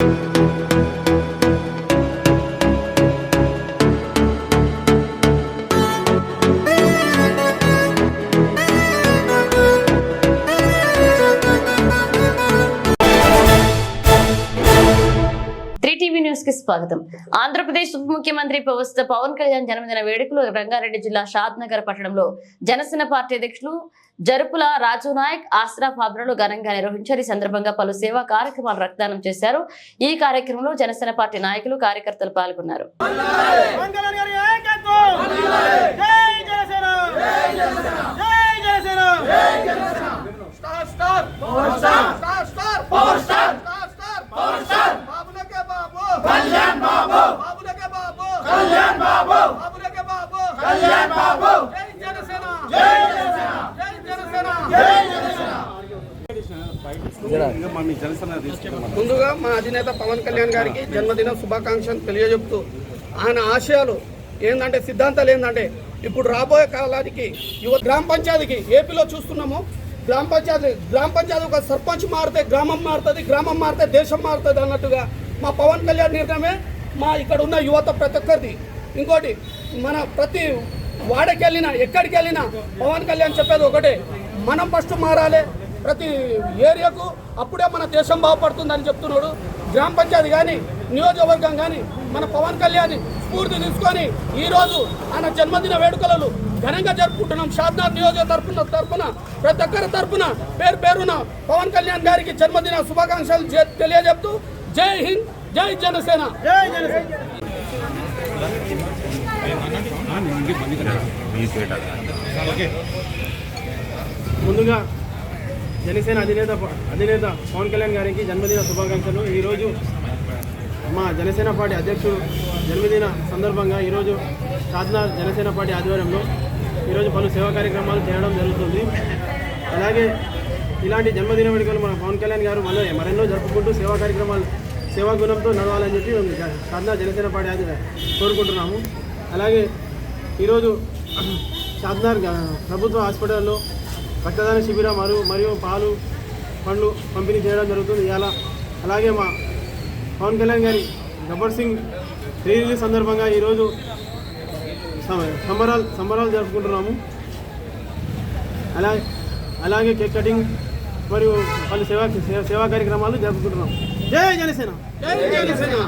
thank you TV న్యూస్కి స్వాగతం ఆంధ్రప్రదేశ్ ఉప ముఖ్యమంత్రి ప్రవస్థ పవన్ కళ్యాణ్ జన్మదిన వేడుకలు రంగారెడ్డి జిల్లా షాద్ నగర్ పట్టణంలో జనసేన పార్టీ అధ్యక్షులు జరుపుల రాజు నాయక్ ఆశ్రాఫ్ ఆధ్వర్యంలో ఘనంగా నిర్వహించారు ఈ సందర్భంగా పలు సేవా కార్యక్రమాలు రక్తదానం చేశారు ఈ కార్యక్రమంలో జనసేన పార్టీ నాయకులు కార్యకర్తలు పాల్గొన్నారు మంగళం గారి నాయకత్వం జై జనసేన జై Janasena star star power star star star power star star star power star బాబులకే బాబు కళ్యాణ్ బాబు బాబులకే బాబు కళ్యాణ్ బాబు బాబులకే బాబు కళ్యాణ్ బాబు జై జనసేన జై జనసేన జై జనసేన జై జనసేన ముందుగా మా అధినేత పవన్ కళ్యాణ్ గారికి జన్మదిన శుభాకాంక్షలు తెలియజెప్తూ ఆయన ఆశయాలు ఏంటంటే సిద్ధాంతాలు ఏంటంటే ఇప్పుడు రాబోయే కాలానికి యువ గ్రామ పంచాయతీకి ఏపీలో చూస్తున్నాము. గ్రామ పంచాయతీ గ్రామ పంచాయతీ ఒక సర్పంచ్ మారితే గ్రామం మారుతుంది గ్రామం మారితే దేశం మారుతుంది అన్నట్టుగా మా పవన్ కళ్యాణ్ నిర్ణయమే మా ఇక్కడ ఉన్న యువత ప్రతి ఒక్కరిది. ఇంకోటి మన ప్రతి వాడకెళ్ళినా ఎక్కడికి వెళ్ళినా పవన్ కళ్యాణ్ చెప్పేది ఒకటే మనం ఫస్ట్ మారాలి ప్రతి ఏరియాకు అప్పుడే మన దేశం బాగుపడుతుందని చెప్తున్నాడు. గ్రామ పంచాయతీ కానీ నియోజకవర్గం కానీ మన పవన్ కళ్యాణ్ స్ఫూర్తి తీసుకొని ఈరోజు ఆయన జన్మదిన వేడుకలను ఘనంగా జరుపుకుంటున్నాం. షాద్నాథ్ నియోజక తరపున తరపున ప్రతి ఒక్కరి తరపున పేరు పేరున పవన్ కళ్యాణ్ గారికి జన్మదిన శుభాకాంక్షలు తెలియజెప్తూ జై హింద్ జై జనసేన. జై జనసేన. ముందుగా జనసేన అధినేత అధినేత పవన్ కళ్యాణ్ గారికి జన్మదిన శుభాకాంక్షలు. ఈరోజు మా జనసేన పార్టీ అధ్యక్షుడు జన్మదిన సందర్భంగా ఈరోజు సాధన జనసేన పార్టీ ఆధ్వర్యంలో ఈరోజు పలు సేవా కార్యక్రమాలు చేయడం జరుగుతుంది. అలాగే ఇలాంటి జన్మదిన వేడుకలు మన పవన్ కళ్యాణ్ గారు మళ్ళీ మరెన్నో జరుపుకుంటూ సేవా కార్యక్రమాలు సేవా గుణంతో నడవాలని చెప్పి మేము సాధన జనసేన పార్టీ ఆధ్వర్యంలో కోరుకుంటున్నాము. అలాగే ఈరోజు షాద్నార్ ప్రభుత్వ హాస్పిటల్లో రక్తదాన శిబిరం మరియు మరియు పాలు పండ్లు పంపిణీ చేయడం జరుగుతుంది. ఇలా అలాగే మా పవన్ కళ్యాణ్ గారి గబ్బర్ సింగ్ రీ రిలీజ్ సందర్భంగా ఈరోజు సంబరాలు సంబరాలు జరుపుకుంటున్నాము. అలాగే అలాగే కేక్ కటింగ్ మరియు పలు సేవా సేవా కార్యక్రమాలు జరుపుకుంటున్నాము. జై జనసేన! జై జనసేన!